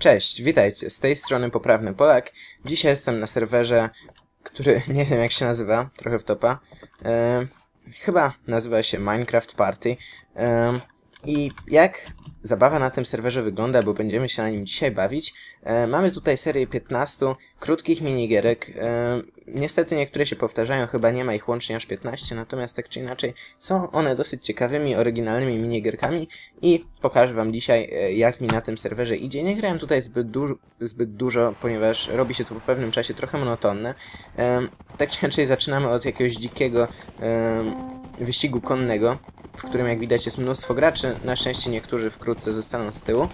Cześć, witajcie, z tej strony Poprawny Polak. Dzisiaj jestem na serwerze, który nie wiem jak się nazywa, trochę wtopa. E, chyba nazywa się Minecraft Party. E, I jak zabawa na tym serwerze wygląda, bo będziemy się na nim dzisiaj bawić. E, mamy tutaj serię 15 krótkich minigierek. E, niestety niektóre się powtarzają, chyba nie ma ich łącznie aż 15, natomiast tak czy inaczej są one dosyć ciekawymi, oryginalnymi minigierkami i pokażę wam dzisiaj e, jak mi na tym serwerze idzie. Nie grałem tutaj zbyt, du zbyt dużo, ponieważ robi się to po pewnym czasie trochę monotonne. E, tak czy inaczej zaczynamy od jakiegoś dzikiego e, wyścigu konnego, w którym jak widać jest mnóstwo graczy, na szczęście niektórzy wkrótce zostaną z tyłu.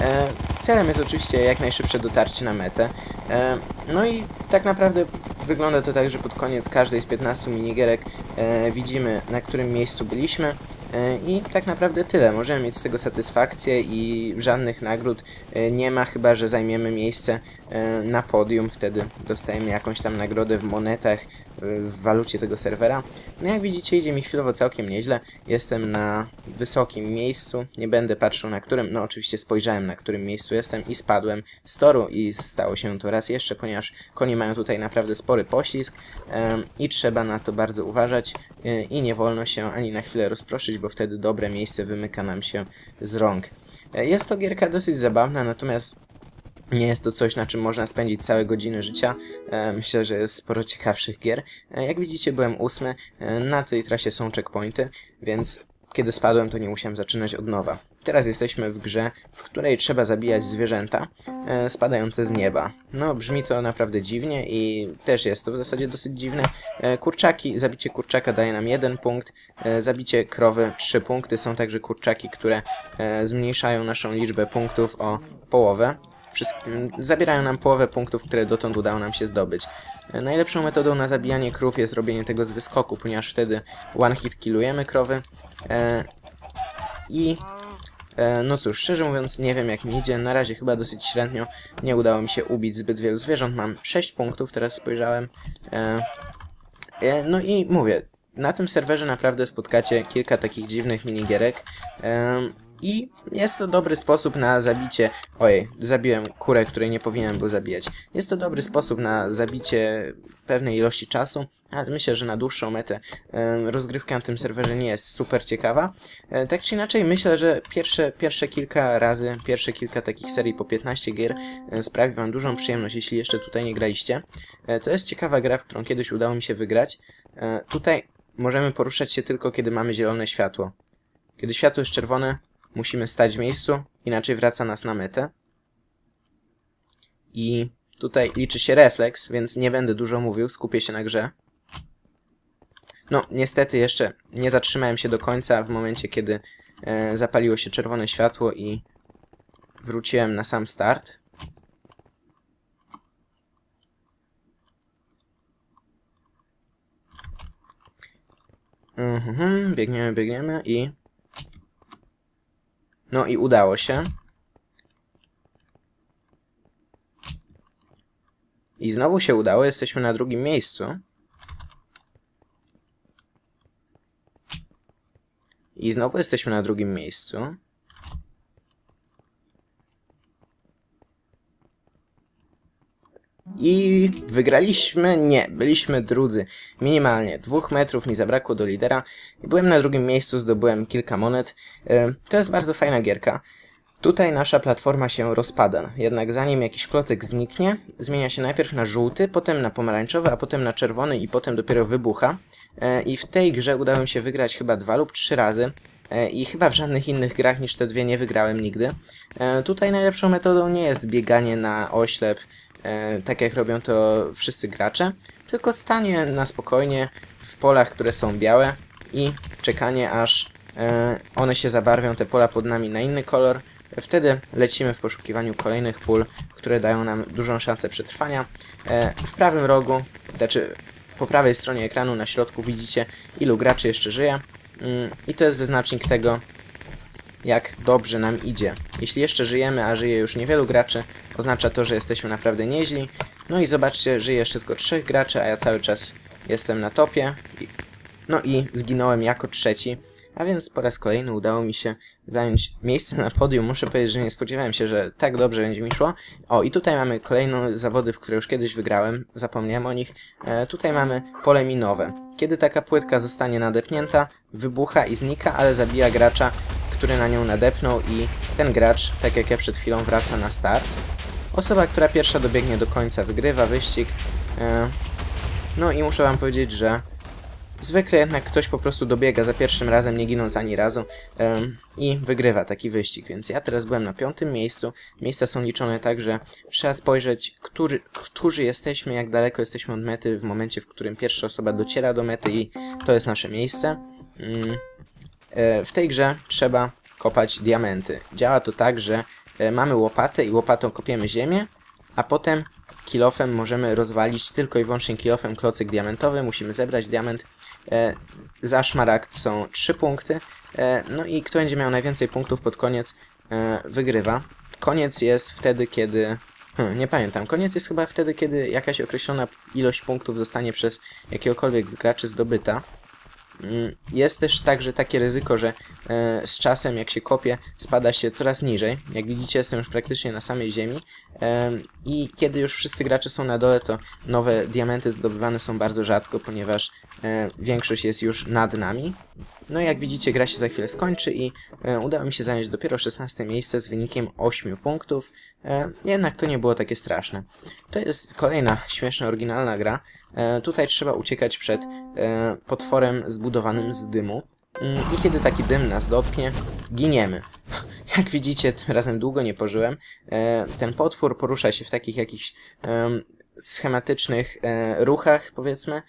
E, celem jest oczywiście jak najszybsze dotarcie na metę. E, no i tak naprawdę wygląda to tak, że pod koniec każdej z 15 minigierek e, widzimy na którym miejscu byliśmy. E, I tak naprawdę tyle. Możemy mieć z tego satysfakcję i żadnych nagród e, nie ma, chyba że zajmiemy miejsce e, na podium. Wtedy dostajemy jakąś tam nagrodę w monetach, w walucie tego serwera. No jak widzicie idzie mi chwilowo całkiem nieźle. Jestem na wysokim miejscu. Nie będę patrzył na którym, no oczywiście spojrzałem na którym miejscu jestem i spadłem z toru i stało się to raz jeszcze, ponieważ konie mają tutaj naprawdę spory poślizg i trzeba na to bardzo uważać i nie wolno się ani na chwilę rozproszyć, bo wtedy dobre miejsce wymyka nam się z rąk. E, jest to gierka dosyć zabawna, natomiast nie jest to coś, na czym można spędzić całe godziny życia. E, myślę, że jest sporo ciekawszych gier. E, jak widzicie, byłem ósmy. Na tej trasie są checkpointy, więc kiedy spadłem, to nie musiałem zaczynać od nowa. Teraz jesteśmy w grze, w której trzeba zabijać zwierzęta e, spadające z nieba. No, brzmi to naprawdę dziwnie i też jest to w zasadzie dosyć dziwne. E, kurczaki, zabicie kurczaka daje nam jeden punkt, e, zabicie krowy trzy punkty. Są także kurczaki, które e, zmniejszają naszą liczbę punktów o połowę. Wszystkim, zabierają nam połowę punktów, które dotąd udało nam się zdobyć. E, najlepszą metodą na zabijanie krów jest robienie tego z wyskoku, ponieważ wtedy one hit killujemy krowy. E, I E, no cóż, szczerze mówiąc nie wiem jak mi idzie, na razie chyba dosyć średnio, nie udało mi się ubić zbyt wielu zwierząt, mam 6 punktów, teraz spojrzałem. E, e, no i mówię, na tym serwerze naprawdę spotkacie kilka takich dziwnych minigierek. I jest to dobry sposób na zabicie... Ojej, zabiłem kurę, której nie powinienem był zabijać. Jest to dobry sposób na zabicie pewnej ilości czasu, ale myślę, że na dłuższą metę rozgrywka na tym serwerze nie jest super ciekawa. E, tak czy inaczej, myślę, że pierwsze, pierwsze kilka razy, pierwsze kilka takich serii po 15 gier e, sprawi wam dużą przyjemność, jeśli jeszcze tutaj nie graliście. E, to jest ciekawa gra, w którą kiedyś udało mi się wygrać. Tutaj możemy poruszać się tylko, kiedy mamy zielone światło. Kiedy światło jest czerwone, musimy stać w miejscu, inaczej wraca nas na metę. I tutaj liczy się refleks, więc nie będę dużo mówił, skupię się na grze. No, niestety jeszcze nie zatrzymałem się do końca w momencie, kiedy e, zapaliło się czerwone światło i wróciłem na sam start. Mhm, biegniemy, biegniemy i no i udało się. I znowu się udało, jesteśmy na drugim miejscu. I znowu jesteśmy na drugim miejscu. I wygraliśmy? Nie, byliśmy drudzy. Minimalnie. Dwóch metrów mi zabrakło do lidera. Byłem na drugim miejscu, zdobyłem kilka monet. E, to jest bardzo fajna gierka. Tutaj nasza platforma się rozpada, jednak zanim jakiś klocek zniknie, zmienia się najpierw na żółty, potem na pomarańczowy, a potem na czerwony i potem dopiero wybucha. E, I w tej grze udało mi się wygrać chyba dwa lub trzy razy. E, I chyba w żadnych innych grach niż te dwie nie wygrałem nigdy. Tutaj najlepszą metodą nie jest bieganie na oślep, e, tak jak robią to wszyscy gracze, tylko stanie na spokojnie w polach, które są białe i czekanie aż e, one się zabarwią, te pola pod nami na inny kolor. Wtedy lecimy w poszukiwaniu kolejnych pól, które dają nam dużą szansę przetrwania. E, w prawym rogu, znaczy po prawej stronie ekranu na środku widzicie ilu graczy jeszcze żyje. Mm, I to jest wyznacznik tego, jak dobrze nam idzie. Jeśli jeszcze żyjemy, a żyje już niewielu graczy, oznacza to, że jesteśmy naprawdę nieźli. No i zobaczcie, żyje jeszcze tylko trzech graczy, a ja cały czas jestem na topie. No i zginąłem jako trzeci. A więc po raz kolejny udało mi się zająć miejsce na podium. Muszę powiedzieć, że nie spodziewałem się, że tak dobrze będzie mi szło. O, i tutaj mamy kolejne zawody, w które już kiedyś wygrałem. Zapomniałem o nich. E, tutaj mamy pole minowe. Kiedy taka płytka zostanie nadepnięta, wybucha i znika, ale zabija gracza, który na nią nadepnął i ten gracz, tak jak ja przed chwilą, wraca na start. Osoba, która pierwsza dobiegnie do końca, wygrywa wyścig. E, no i muszę wam powiedzieć, że zwykle jednak ktoś po prostu dobiega za pierwszym razem, nie ginąc ani razu em, i wygrywa taki wyścig. Więc ja teraz byłem na piątym miejscu. Miejsca są liczone tak, że trzeba spojrzeć, który, którzy jesteśmy, jak daleko jesteśmy od mety w momencie, w którym pierwsza osoba dociera do mety i to jest nasze miejsce. Mm. E, w tej grze trzeba kopać diamenty. Działa to tak, że e, mamy łopatę i łopatą kopiemy ziemię, a potem kilofem możemy rozwalić tylko i wyłącznie kilofem klocek diamentowy. Musimy zebrać diament. E, za szmaragd są 3 punkty. E, no i kto będzie miał najwięcej punktów pod koniec, e, wygrywa. Koniec jest wtedy, kiedy... Hmm, nie pamiętam. Koniec jest chyba wtedy, kiedy jakaś określona ilość punktów zostanie przez jakiegokolwiek z graczy zdobyta. Mm, Jest też także takie ryzyko, że e, z czasem jak się kopie, spada się coraz niżej. Jak widzicie jestem już praktycznie na samej ziemi i kiedy już wszyscy gracze są na dole, to nowe diamenty zdobywane są bardzo rzadko, ponieważ e, większość jest już nad nami. No i jak widzicie gra się za chwilę skończy i e, udało mi się zająć dopiero 16 miejsce z wynikiem 8 punktów. E, jednak to nie było takie straszne. To jest kolejna śmieszna, oryginalna gra. E, tutaj trzeba uciekać przed e, potworem zbudowanym z dymu. Mm, I kiedy taki dym nas dotknie, giniemy. Jak widzicie, tym razem długo nie pożyłem. E, ten potwór porusza się w takich jakichś em, schematycznych e, ruchach, powiedzmy.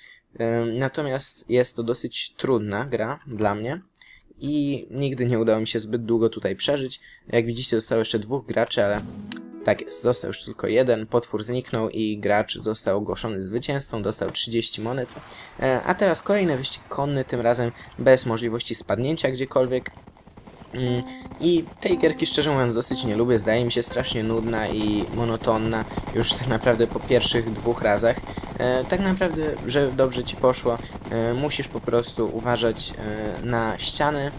Natomiast jest to dosyć trudna gra dla mnie. I nigdy nie udało mi się zbyt długo tutaj przeżyć. Jak widzicie, zostało jeszcze dwóch graczy, ale tak jest, został już tylko jeden, potwór zniknął i gracz został ogłoszony zwycięzcą, dostał 30 monet. E, a teraz kolejny wyścig konny, tym razem bez możliwości spadnięcia gdziekolwiek. I tej gierki szczerze mówiąc dosyć nie lubię, zdaje mi się strasznie nudna i monotonna już tak naprawdę po pierwszych dwóch razach. E, tak naprawdę, żeby dobrze ci poszło, e, musisz po prostu uważać e, na ściany,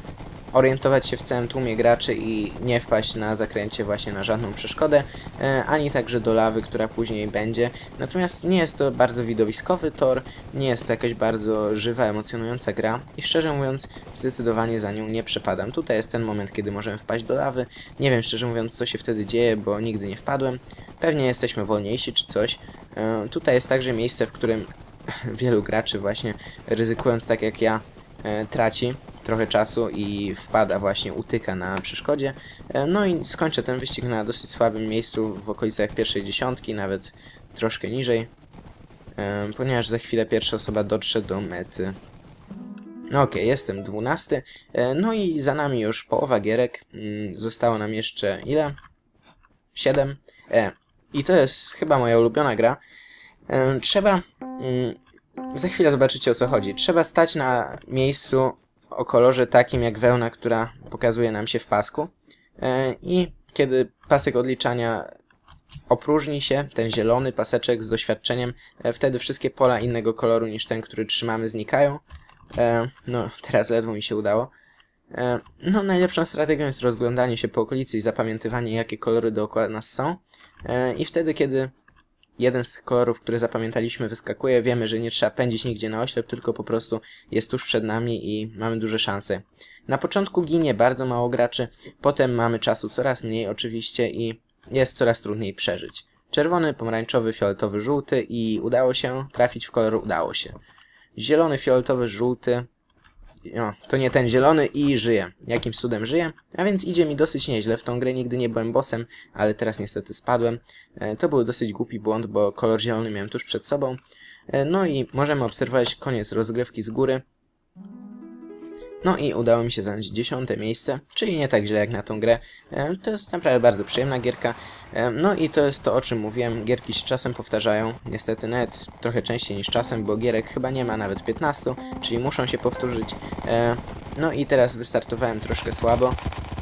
orientować się w całym tłumie graczy i nie wpaść na zakręcie właśnie na żadną przeszkodę, e, ani także do lawy, która później będzie. Natomiast nie jest to bardzo widowiskowy tor, nie jest to jakaś bardzo żywa, emocjonująca gra i szczerze mówiąc zdecydowanie za nią nie przepadam. Tutaj jest ten moment, kiedy możemy wpaść do lawy. Nie wiem szczerze mówiąc co się wtedy dzieje, bo nigdy nie wpadłem. Pewnie jesteśmy wolniejsi czy coś. E, tutaj jest także miejsce, w którym wielu graczy właśnie ryzykując tak jak ja e, traci trochę czasu i wpada właśnie, utyka na przeszkodzie. E, No i skończę ten wyścig na dosyć słabym miejscu w okolicach pierwszej dziesiątki, nawet troszkę niżej, e, ponieważ za chwilę pierwsza osoba dotrze do mety. No okej, jestem dwunasty, e, no i za nami już połowa gierek, Mm, zostało nam jeszcze ile? Siedem. I to jest chyba moja ulubiona gra. Trzeba... mm, Za chwilę zobaczycie o co chodzi. Trzeba stać na miejscu o kolorze takim jak wełna, która pokazuje nam się w pasku. E, I kiedy pasek odliczania opróżni się, ten zielony paseczek z doświadczeniem, e, wtedy wszystkie pola innego koloru niż ten, który trzymamy, znikają. E, No, teraz ledwo mi się udało. No, najlepszą strategią jest rozglądanie się po okolicy i zapamiętywanie, jakie kolory dookoła nas są. I wtedy, kiedy jeden z tych kolorów, które zapamiętaliśmy, wyskakuje, wiemy, że nie trzeba pędzić nigdzie na oślep, tylko po prostu jest tuż przed nami i mamy duże szanse. Na początku ginie bardzo mało graczy, potem mamy czasu coraz mniej oczywiście i jest coraz trudniej przeżyć. Czerwony, pomarańczowy, fioletowy, żółty i udało się trafić w kolor, udało się. Zielony, fioletowy, żółty, no, to nie ten zielony i żyje. Jakimś cudem żyje, a więc idzie mi dosyć nieźle. W tą grę nigdy nie byłem bossem, ale teraz niestety spadłem. E, to był dosyć głupi błąd, bo kolor zielony miałem tuż przed sobą. E, no i możemy obserwować koniec rozgrywki z góry. No i udało mi się zająć dziesiąte miejsce, czyli nie tak źle jak na tą grę. E, To jest naprawdę bardzo przyjemna gierka. E, No i to jest to, o czym mówiłem. Gierki się czasem powtarzają. Niestety nawet trochę częściej niż czasem, bo gierek chyba nie ma nawet 15, czyli muszą się powtórzyć. E, No i teraz wystartowałem troszkę słabo.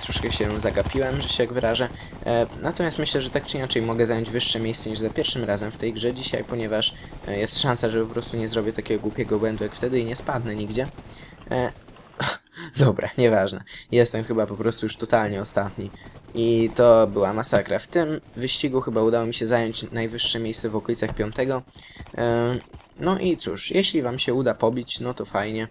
Troszkę się zagapiłem, że się jak wyrażę. Natomiast myślę, że tak czy inaczej mogę zająć wyższe miejsce niż za pierwszym razem w tej grze dzisiaj, ponieważ jest szansa, że po prostu nie zrobię takiego głupiego błędu jak wtedy i nie spadnę nigdzie. Dobra, nieważne. Jestem chyba po prostu już totalnie ostatni. I to była masakra. W tym wyścigu chyba udało mi się zająć najwyższe miejsce w okolicach piątego. No i cóż, jeśli wam się uda pobić, no to fajnie.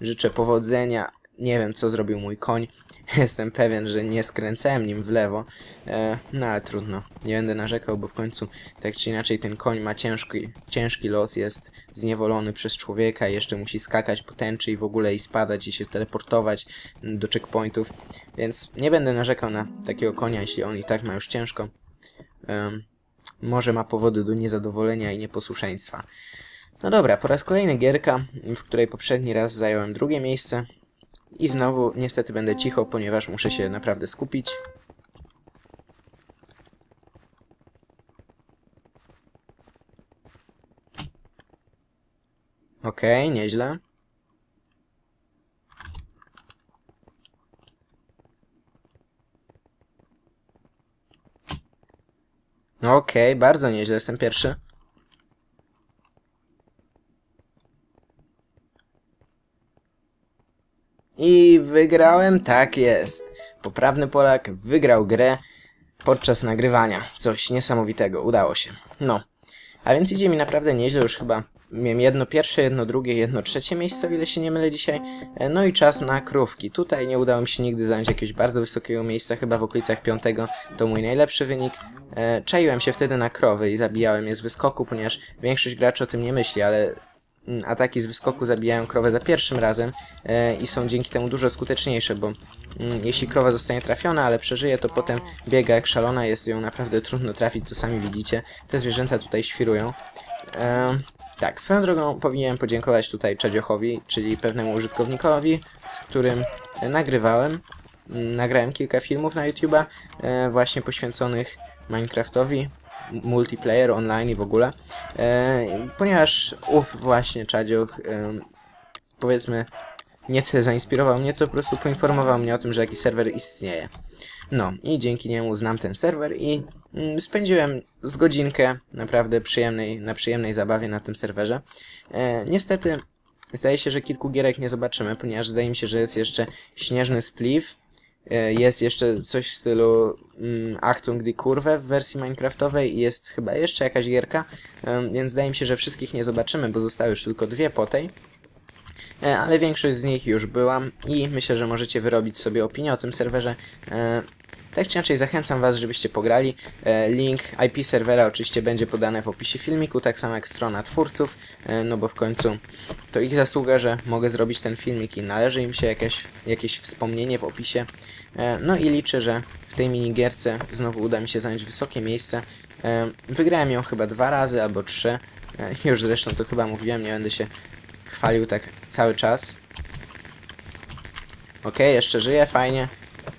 Życzę powodzenia. Nie wiem, co zrobił mój koń. Jestem pewien, że nie skręcałem nim w lewo. E, no ale trudno. Nie będę narzekał, bo w końcu tak czy inaczej ten koń ma ciężki, ciężki los. Jest zniewolony przez człowieka. Jeszcze musi skakać po tęczy i w ogóle i spadać i się teleportować do checkpointów. Więc nie będę narzekał na takiego konia, jeśli on i tak ma już ciężko. E, może ma powody do niezadowolenia i nieposłuszeństwa. No dobra, po raz kolejny gierka, w której poprzedni raz zająłem drugie miejsce. I znowu niestety będę cicho, ponieważ muszę się naprawdę skupić. Okej, okay, nieźle. Okej, okay, bardzo nieźle, jestem pierwszy. I wygrałem, tak jest. Poprawny Polak wygrał grę podczas nagrywania. Coś niesamowitego, udało się. No. A więc idzie mi naprawdę nieźle, już chyba miałem jedno pierwsze, jedno drugie, jedno trzecie miejsce, o ile się nie mylę dzisiaj. E, no i czas na krówki. Tutaj nie udało mi się nigdy zająć jakiegoś bardzo wysokiego miejsca, chyba w okolicach piątego to mój najlepszy wynik. E, czaiłem się wtedy na krowy i zabijałem je z wyskoku, ponieważ większość graczy o tym nie myśli, ale ataki z wyskoku zabijają krowę za pierwszym razem e, i są dzięki temu dużo skuteczniejsze, bo mm, jeśli krowa zostanie trafiona, ale przeżyje, to potem biega jak szalona, jest ją naprawdę trudno trafić, co sami widzicie. Te zwierzęta tutaj świrują. E, tak, swoją drogą powinienem podziękować tutaj Czadziochowi, czyli pewnemu użytkownikowi, z którym nagrywałem. Mm, nagrałem kilka filmów na YouTube'a e, właśnie poświęconych Minecraftowi, multiplayer online i w ogóle, e, ponieważ ów właśnie Czadzioch, e, powiedzmy, nie tyle zainspirował mnie, co po prostu poinformował mnie o tym, że jakiś serwer istnieje. No i dzięki niemu znam ten serwer i mm, spędziłem z godzinkę naprawdę przyjemnej, na przyjemnej zabawie na tym serwerze. E, niestety zdaje się, że kilku gierek nie zobaczymy, ponieważ zdaje mi się, że jest jeszcze Śnieżny Spliff, jest jeszcze coś w stylu mm, Achtung die Kurve w wersji minecraftowej i jest chyba jeszcze jakaś gierka, więc zdaje mi się, że wszystkich nie zobaczymy, bo zostały już tylko dwie po tej. E, ale większość z nich już była i myślę, że możecie wyrobić sobie opinię o tym serwerze. Tak czy inaczej zachęcam Was, żebyście pograli. E, link IP serwera oczywiście będzie podany w opisie filmiku, tak samo jak strona twórców, e, no bo w końcu to ich zasługa, że mogę zrobić ten filmik i należy im się jakieś, jakieś wspomnienie w opisie. E, no i liczę, że w tej minigierce znowu uda mi się zająć wysokie miejsce. Wygrałem ją chyba dwa razy albo trzy. Już zresztą to chyba mówiłem, nie będę się chwalił tak cały czas. Ok, jeszcze żyję, fajnie.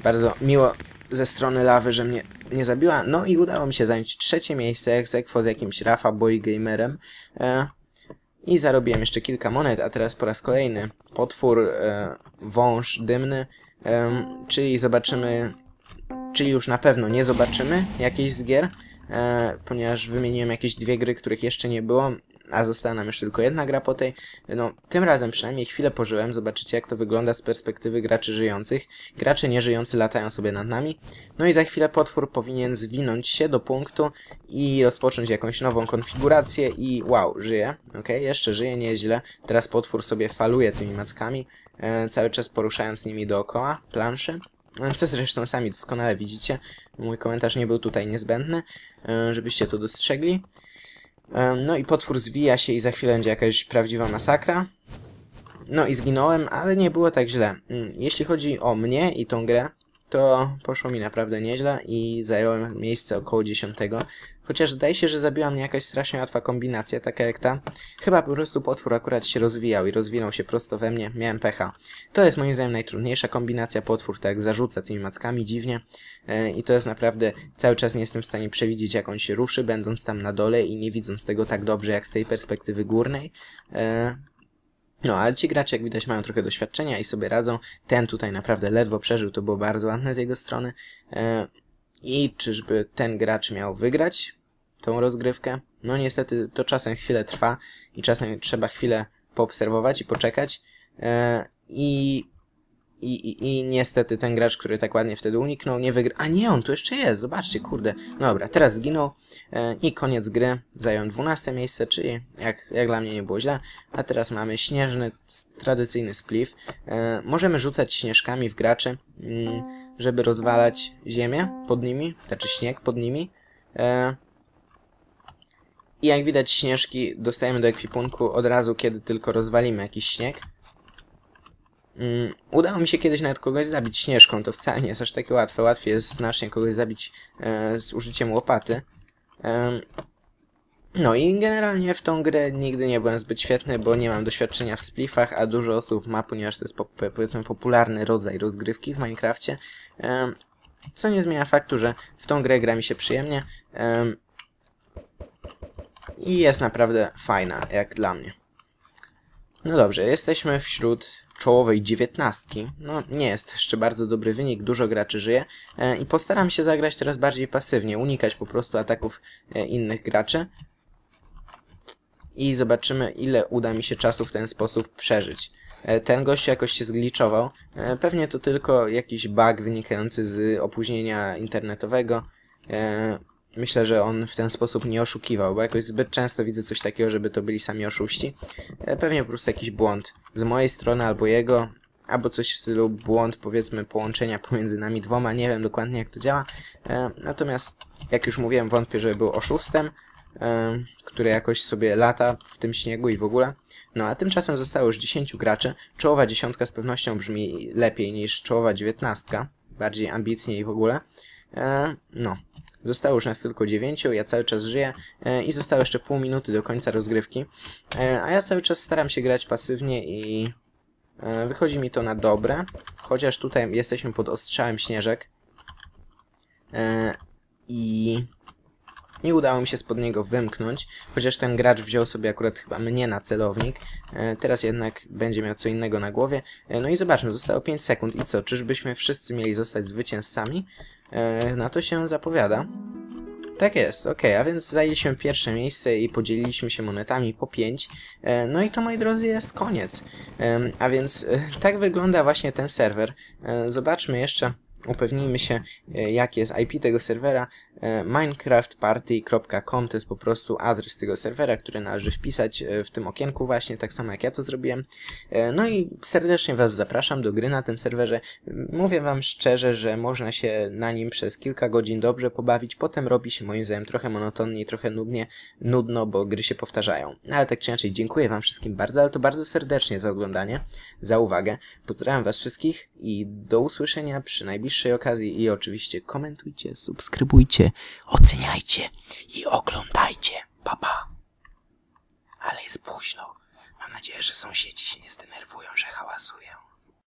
Bardzo miło ze strony lawy, że mnie nie zabiła. No i udało mi się zająć trzecie miejsce, jak sekwo z jakimś Rafa Boy Gamerem. E, I zarobiłem jeszcze kilka monet, a teraz po raz kolejny potwór e, wąż dymny, e, czyli zobaczymy, czyli już na pewno nie zobaczymy jakiejś z gier, e, ponieważ wymieniłem jakieś dwie gry, których jeszcze nie było a została nam już tylko jedna gra po tej. No, tym razem przynajmniej chwilę pożyłem, zobaczycie jak to wygląda z perspektywy graczy żyjących. Gracze nieżyjący latają sobie nad nami. No i za chwilę potwór powinien zwinąć się do punktu i rozpocząć jakąś nową konfigurację i wow, żyje. Ok, jeszcze żyje, nieźle. Teraz potwór sobie faluje tymi mackami, e, cały czas poruszając nimi dookoła planszy. E, co zresztą sami doskonale widzicie. Mój komentarz nie był tutaj niezbędny, e, żebyście to dostrzegli. No i potwór zwija się i za chwilę będzie jakaś prawdziwa masakra. No i zginąłem, ale nie było tak źle. Mm, jeśli chodzi o mnie i tą grę, to poszło mi naprawdę nieźle i zająłem miejsce około 10. Chociaż zdaje się, że zabiła mnie jakaś strasznie łatwa kombinacja, taka jak ta. Chyba po prostu potwór akurat się rozwijał i rozwinął się prosto we mnie, miałem pecha. To jest moim zdaniem najtrudniejsza kombinacja, potwór tak zarzuca tymi mackami dziwnie yy, i to jest naprawdę, cały czas nie jestem w stanie przewidzieć jak on się ruszy, będąc tam na dole i nie widząc tego tak dobrze jak z tej perspektywy górnej. Yy, no, ale ci gracze, jak widać, mają trochę doświadczenia i sobie radzą. Ten tutaj naprawdę ledwo przeżył, to było bardzo ładne z jego strony. E, I czyżby ten gracz miał wygrać tą rozgrywkę? No niestety to czasem chwilę trwa i czasem trzeba chwilę poobserwować i poczekać. E, I, i, i, I niestety ten gracz, który tak ładnie wtedy uniknął, nie wygrał. A nie, on tu jeszcze jest, zobaczcie, kurde. Dobra, teraz zginął e, i koniec gry. Zajął 12 miejsce, czyli jak, jak dla mnie nie było źle. A teraz mamy śnieżny, tradycyjny spliff. E, możemy rzucać śnieżkami w graczy, mm, żeby rozwalać ziemię pod nimi, znaczy śnieg pod nimi. E, I jak widać śnieżki dostajemy do ekwipunku od razu, kiedy tylko rozwalimy jakiś śnieg. Mm, udało mi się kiedyś nawet kogoś zabić śnieżką, to wcale nie jest aż takie łatwe. Łatwiej jest znacznie kogoś zabić e, z użyciem łopaty. No i generalnie w tą grę nigdy nie byłem zbyt świetny, bo nie mam doświadczenia w spliffach, a dużo osób ma, ponieważ to jest po, powiedzmy popularny rodzaj rozgrywki w Minecrafcie. Co nie zmienia faktu, że w tą grę gra mi się przyjemnie. I jest naprawdę fajna, jak dla mnie. No dobrze, jesteśmy wśród czołowej dziewiętnastki. No, nie jest jeszcze bardzo dobry wynik, dużo graczy żyje e, i postaram się zagrać teraz bardziej pasywnie, unikać po prostu ataków e, innych graczy i zobaczymy, ile uda mi się czasu w ten sposób przeżyć. E, ten gość jakoś się zgliczował. E, pewnie to tylko jakiś bug wynikający z opóźnienia internetowego. Myślę, że on w ten sposób nie oszukiwał, bo jakoś zbyt często widzę coś takiego, żeby to byli sami oszuści. E, pewnie po prostu jakiś błąd z mojej strony albo jego, albo coś w stylu błąd, powiedzmy, połączenia pomiędzy nami dwoma. Nie wiem dokładnie, jak to działa. E, natomiast, jak już mówiłem, wątpię, żeby był oszustem, e, który jakoś sobie lata w tym śniegu i w ogóle. No, a tymczasem zostało już 10 graczy. Czołowa dziesiątka z pewnością brzmi lepiej niż czołowa dziewiętnastka. Bardziej ambitnie i w ogóle. No, Zostało już nas tylko dziewięciu, ja cały czas żyję e, i zostało jeszcze pół minuty do końca rozgrywki. E, a ja cały czas staram się grać pasywnie i e, wychodzi mi to na dobre. Chociaż tutaj jesteśmy pod ostrzałem śnieżek. I nie udało mi się spod niego wymknąć, chociaż ten gracz wziął sobie akurat chyba mnie na celownik. E, teraz jednak będzie miał co innego na głowie. E, no i zobaczmy, zostało 5 sekund i co, czyżbyśmy wszyscy mieli zostać zwycięzcami? E, na to się zapowiada. Tak jest, ok, a więc zajęliśmy pierwsze miejsce i podzieliliśmy się monetami po 5. E, no i to, moi drodzy, jest koniec. E, a więc tak wygląda właśnie ten serwer. Zobaczmy jeszcze upewnijmy się, e, jaki jest IP tego serwera. E, minecraftparty.com to jest po prostu adres tego serwera, który należy wpisać e, w tym okienku właśnie, tak samo jak ja to zrobiłem. No i serdecznie Was zapraszam do gry na tym serwerze. Mówię Wam szczerze, że można się na nim przez kilka godzin dobrze pobawić, potem robi się moim zdaniem trochę monotonnie i trochę nudnie, nudno, bo gry się powtarzają. Ale tak czy inaczej, dziękuję Wam wszystkim bardzo, ale to bardzo serdecznie za oglądanie, za uwagę. Pozdrawiam Was wszystkich i do usłyszenia przy najbliższej okazji i oczywiście komentujcie, subskrybujcie, oceniajcie i oglądajcie. Papa. Pa. Ale jest późno. Mam nadzieję, że sąsiedzi się nie zdenerwują, że hałasuję.